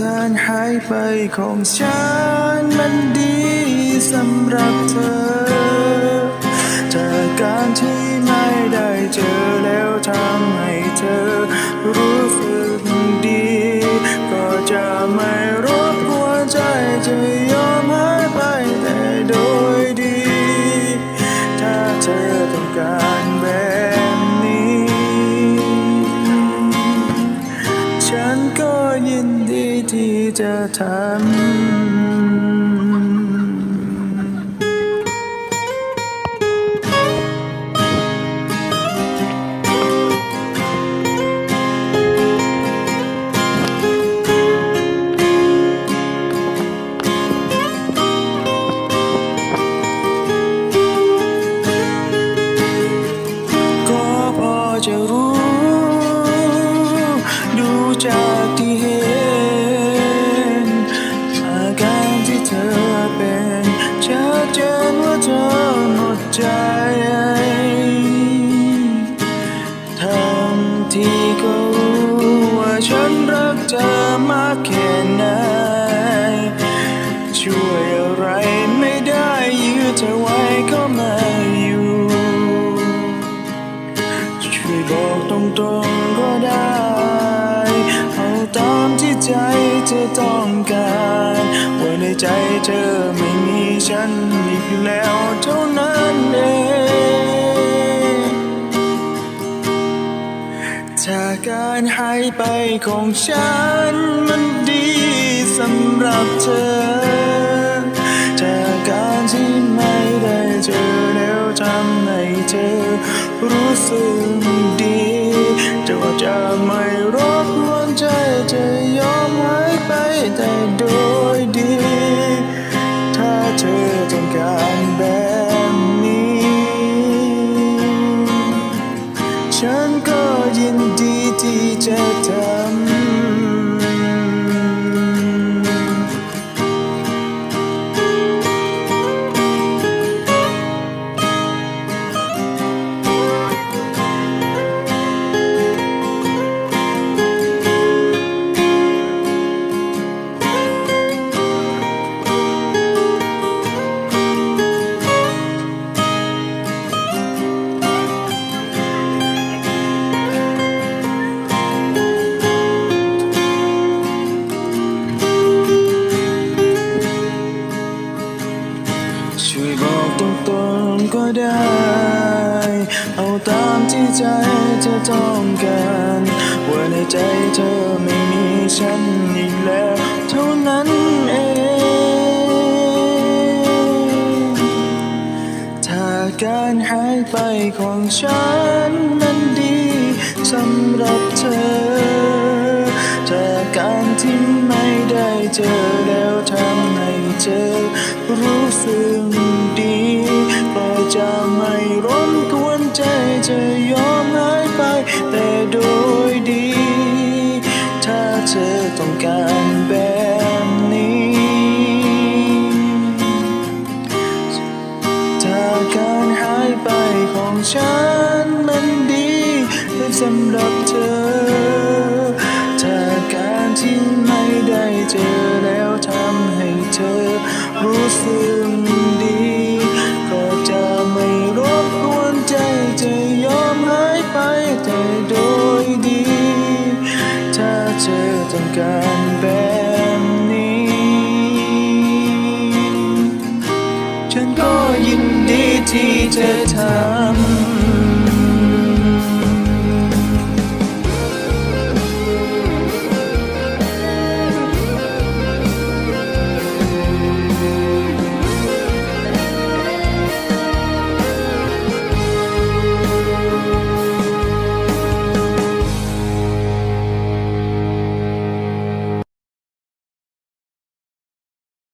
การหายไปของฉันมันดีสำหรับเธอ จากการที่ไม่ได้เจอแล้วทำให้เธอรู้สึกดี ก็จะไม่รบกวนใจจะยอมหายไปแต่โดยดี ถ้าเธอต้องการ จะทำ เธอมากแค่ไหน ช่วยอะไรไม่ได้ยืดเธอไว้ก็ไม่อยู่ ช่วยบอกตรงๆก็ได้ เอาตามที่ใจเธอต้องการว่าในใจเธอไม่มีฉัน จากการหายไปของฉันมันดีสำหรับเธอจากการที่ไม่ได้เจอแล้วทำให้เธอรู้สึกดี ช่วยบอกตรงๆก็ได้ เอาตามที่ใจเธอต้องการว่าในใจเธอไม่มีฉันอีกแล้ว เท่านั้นเองถ้าการหายไปของฉันนั้นดีสำหรับเธอจากการที่ไม่ได้เจอแล้วทำให้ เธอรู้สึกดีก็จะไม่รบกวนใจจะยอมหายไป แต่โดยดี ถ้าเธอต้องการแบบนี้จาการหายไปของฉันมันดีสำหรับเธอจาการที่ไม่ได้เจอแล้วทำ เธอรู้สึกดี ก็จะไม่รบกวนใจจะยอมหายไปแต่โดยดี ถ้าเธอต้องการแบบนี้ ฉันก็ยินดีที่จะทำ